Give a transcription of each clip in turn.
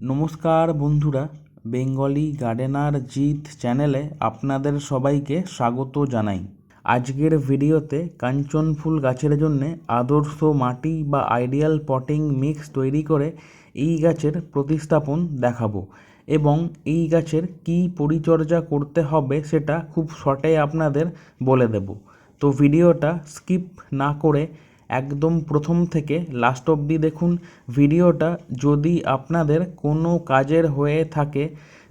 নমস্কার বন্ধুরা, Bengali gardener জিত চ্যানেলে আপনাদের সবাইকে স্বাগত জানাই। আজকের ভিডিওতে কাঞ্চন ফুল গাছের জন্য আদর্শ মাটি বা আইডিয়াল পটিং মিক্স তৈরি করে এই গাছের প্রতিস্থাপন দেখাবো এবং এই গাছের কী পরিচর্যা করতে হবে সেটা খুব শর্টে আপনাদের বলে দেব। তো ভিডিওটা স্কিপ না করে একদম প্রথম থেকে লাস্ট অবধি দেখুন ভিডিওটা যদি আপনাদের কোনো কাজের হয়ে থাকে,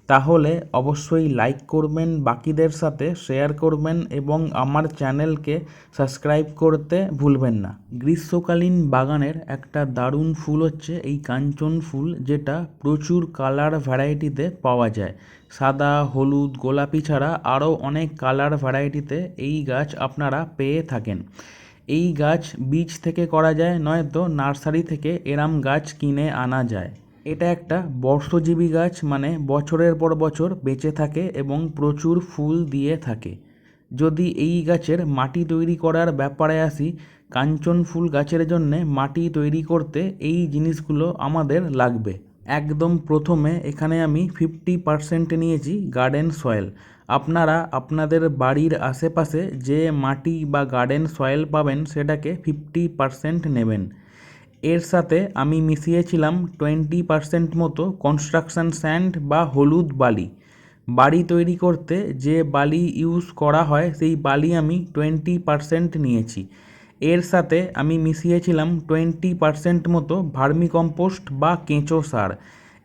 তাহলে অবশ্যই লাইক করবেন, বাকিদের সাথে শেয়ার করবেন এবং আমার চ্যানেলকে সাবস্ক্রাইব করতে ভুলবেন না। গ্রীষ্মকালীন বাগানের একটা দারুণ ফুল হচ্ছে এই কাঞ্চন ফুল, যেটা প্রচুর কালার ভ্যারাইটিতে পাওয়া যায়। সাদা, হলুদ, গোলাপি ছাড়া আরও অনেক কালার ভ্যারাইটিতে এই গাছ আপনারা পেয়ে থাকেন। এই গাছ বীজ থেকে করা যায়, নয়তো নার্সারি থেকে এরাম গাছ কিনে আনা যায়। এটা একটা বর্ষজীবী গাছ মানে বছরের পর বছর বেঁচে থাকে এবং প্রচুর ফুল দিয়ে থাকে। যদি এই গাছের মাটি তৈরি করার ব্যাপারে আসি কাঞ্চন ফুল গাছের জন্যে মাটি তৈরি করতে এই জিনিসগুলো আমাদের লাগবে। একদম প্রথমে এখানে আমি ফিফটি পারসেন্ট নিয়েছি গার্ডেন সয়েল আপনারা আপনাদের বাড়ির আশেপাশে যে মাটি বা গার্ডেন সয়েল পাবেন সেটাকে ফিফটি পারসেন্ট নেবেন। এর সাথে আমি মিশিয়েছিলাম টোয়েন্টি পারসেন্ট মতো কনস্ট্রাকশন স্যান্ড বা হলুদ বালি। বাড়ি তৈরি করতে যে বালি ইউজ করা হয়, সেই বালি আমি টোয়েন্টি পারসেন্ট নিয়েছি। এর সাথে আমি মিশিয়েছিলাম টোয়েন্টি পারসেন্ট মতো ভার্মিকম্পোস্ট বা কেঁচো সার।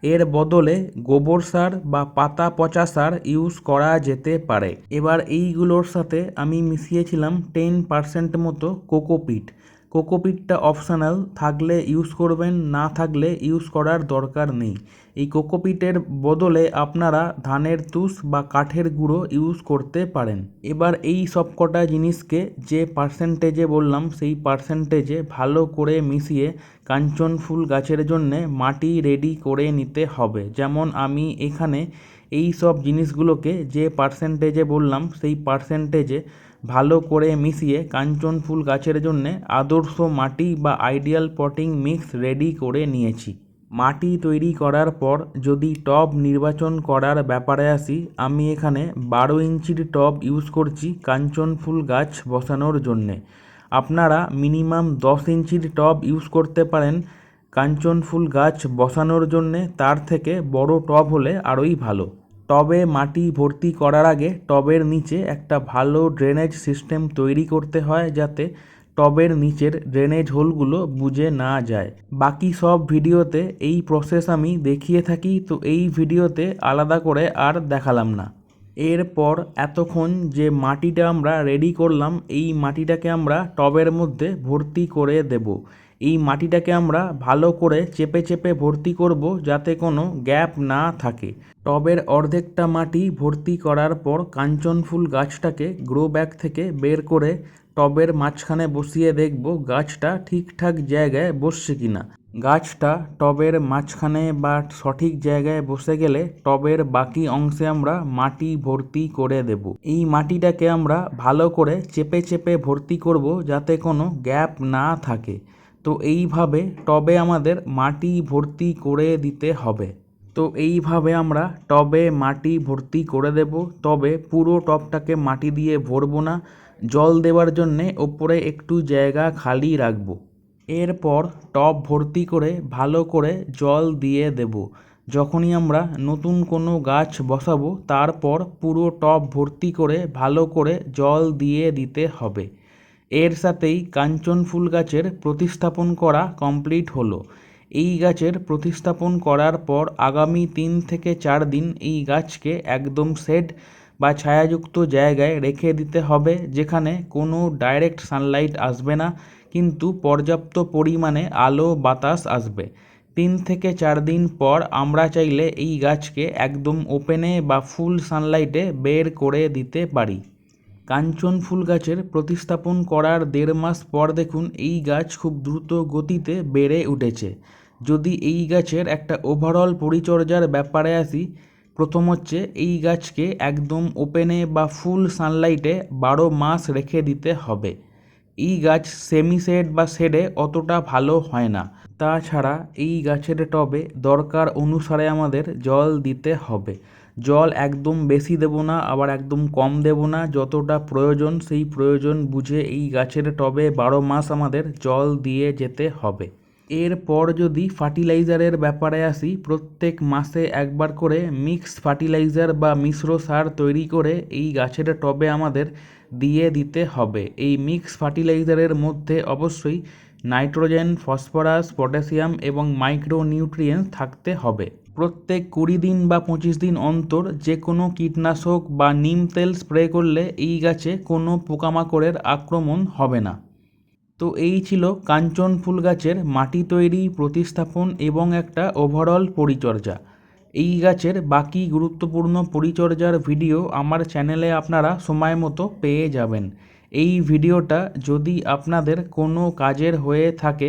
এর বদলে গোবর সার বা পাতা পচা সার ইউজ করা যেতে পারে। এবার এইগুলোর সাথে আমি মিশিয়েছিলাম টেন পারসেন্ট মতো কোকোপিট। কোকোপিটটা অপশনাল, থাকলে ইউজ করবেন, না থাকলে ইউজ করার দরকার নেই। এই কোকোপিটের বদলে আপনারা ধানের তুষ বা কাঠের গুঁড়ো ইউজ করতে পারেন। এবার এই সব কটা জিনিসকে যে পার্সেন্টেজে বললাম, সেই পার্সেন্টেজে ভালো করে মিশিয়ে কাঞ্চন ফুল গাছের জন্যে মাটি রেডি করে নিতে হবে। যেমন আমি এখানে এই সব জিনিসগুলোকে যে পার্সেন্টেজে বললাম, সেই পার্সেন্টেজে ভালো করে মিশিয়ে কাঞ্চন ফুল গাছের জন্যে আদর্শ মাটি বা আইডিয়াল পটিং মিক্স রেডি করে নিয়েছি। মাটি তৈরি করার পর যদি টব নির্বাচন করার ব্যাপারে আসি, আমি এখানে বারো ইঞ্চির টব ইউজ করছি কাঞ্চন ফুল গাছ বসানোর জন্যে। আপনারা মিনিমাম দশ ইঞ্চির টব ইউজ করতে পারেন। কাঞ্চন ফুল গাছ বসানোর জন্যে তার থেকে বড় টব হলে আরোই ভালো। টবে মাটি ভর্তি করার আগে টবের নিচে একটা ভালো ড্রেনেজ সিস্টেম তৈরি করতে হয় যাতে টবের নিচের ড্রেনেজ হোলগুলো বুঝে না যায়। বাকি সব ভিডিওতে এই প্রসেস আমি দেখিয়ে থাকি, তো এই ভিডিওতে আলাদা করে আর দেখালাম না। এরপর এতক্ষণ যে মাটিটা আমরা রেডি করলাম, এই মাটিটাকে আমরা টবের মধ্যে ভর্তি করে দেব। এই মাটিটাকে আমরা ভালো করে চেপে চেপে ভর্তি করব যাতে কোনো গ্যাপ না থাকে। টবের অর্ধেকটা মাটি ভর্তি করার পর কাঞ্চন ফুল গাছটাকে গ্রো ব্যাগ থেকে বের করে টবের মাঝখানে বসিয়ে দেখব গাছটা ঠিকঠাক জায়গায় বসছে কিনা। গাছটা টবের মাঝখানে বা সঠিক জায়গায় বসে গেলে টবের বাকি অংশে আমরা মাটি ভর্তি করে দেব। এই মাটিটাকে আমরা ভালো করে চেপে চেপে ভর্তি করব যাতে কোনো গ্যাপ না থাকে। তো এইভাবে টবে আমাদের মাটি ভর্তি করে দিতে হবে। তো এইভাবে আমরা টবে মাটি ভর্তি করে দেব। তবে পুরো টবটাকে মাটি দিয়ে ভরবো না। জল দেওয়ার জন্যে ওপরে একটু জায়গা খালি রাখব। এরপর টব ভর্তি করে ভালো করে জল দিয়ে দেব। যখনই আমরা নতুন কোনো গাছ বসাবো, তারপর পুরো টব ভর্তি করে ভালো করে জল দিয়ে দিতে হবে। এর সাথেই কাঞ্চন ফুল গাছের প্রতিস্থাপন করা কমপ্লিট হলো। এই গাছের প্রতিস্থাপন করার পর আগামী তিন থেকে চার দিন এই গাছকে একদম শেড বা ছায়াযুক্ত জায়গায় রেখে দিতে হবে, যেখানে কোনো ডাইরেক্ট সানলাইট আসবে না, কিন্তু পর্যাপ্ত পরিমাণে আলো বাতাস আসবে। তিন থেকে চার দিন পর আমরা চাইলে এই গাছকে একদম ওপেনে বা ফুল সানলাইটে বের করে দিতে পারি। কাঞ্চন ফুল গাছের প্রতিস্থাপন করার দেড় মাস পর দেখুন এই গাছ খুব দ্রুত গতিতে বেড়ে উঠেছে। যদি এই গাছের একটা ওভারঅল পরিচর্যার ব্যাপারে আসি, প্রথম হচ্ছে এই গাছকে একদম ওপেনে বা ফুল সানলাইটে বারো মাস রেখে দিতে হবে। এই গাছ সেমি শেড বা শেডে অতটা ভালো হয় না। তাছাড়া এই গাছের টবে দরকার অনুসারে আমাদের জল দিতে হবে। জল একদম বেশি দেবো না, আবার একদম কম দেবো না, যতটা প্রয়োজন সেই প্রয়োজন বুঝে এই গাছের টবে বারো মাস আমাদের জল দিয়ে যেতে হবে। এরপর যদি ফার্টিলাইজারের ব্যাপারে আসি, প্রত্যেক মাসে একবার করে মিক্স ফার্টিলাইজার বা মিশ্র সার তৈরি করে এই গাছের টবে আমাদের দিয়ে দিতে হবে। এই মিক্স ফার্টিলাইজারের মধ্যে অবশ্যই নাইট্রোজেন, ফসফরাস, পটাশিয়াম এবং মাইক্রো নিউট্রিয়েন্টস থাকতে হবে। প্রত্যেক কুড়ি দিন বা পঁচিশ দিন অন্তর যে কোনো কীটনাশক বা নিম তেল স্প্রে করলে এই গাছে কোনো পোকামাকড়ের আক্রমণ হবে না। তো এই ছিল কাঞ্চন ফুল গাছের মাটি তৈরি, প্রতিস্থাপন এবং একটা ওভারঅল পরিচর্যা। এই গাছের বাকি গুরুত্বপূর্ণ পরিচর্যার ভিডিও আমার চ্যানেলে আপনারা সময় মতো পেয়ে যাবেন। এই ভিডিওটা যদি আপনাদের কোনো কাজের হয়ে থাকে